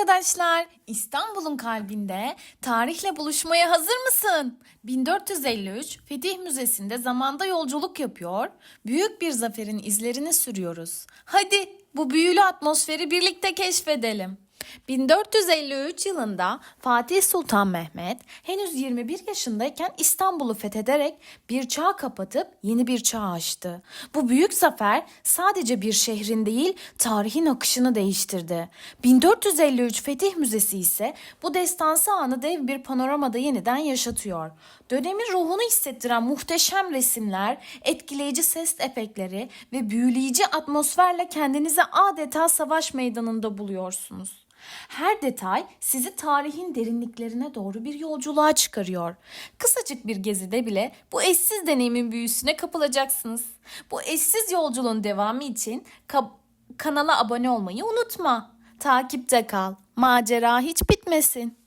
arkadaşlar. İstanbul'un kalbinde tarihle buluşmaya hazır mısın? 1453 Fetih Müzesi'nde zamanda yolculuk yapıyor, büyük bir zaferin izlerini sürüyoruz. Hadi bu büyülü atmosferi birlikte keşfedelim. 1453 yılında Fatih Sultan Mehmet henüz 21 yaşındayken İstanbul'u fethederek bir çağ kapatıp yeni bir çağ açtı. Bu büyük zafer sadece bir şehrin değil tarihin akışını değiştirdi. 1453 Fetih Müzesi ise bu destansı anı dev bir panoramada yeniden yaşatıyor. Dönemin ruhunu hissettiren muhteşem resimler, etkileyici ses efektleri ve büyüleyici atmosferle kendinizi adeta savaş meydanında buluyorsunuz. Her detay sizi tarihin derinliklerine doğru bir yolculuğa çıkarıyor. Kısacık bir gezide bile bu eşsiz deneyimin büyüsüne kapılacaksınız. Bu eşsiz yolculuğun devamı için ka- kanala abone olmayı unutma. Takipte kal. Macera hiç bitmesin.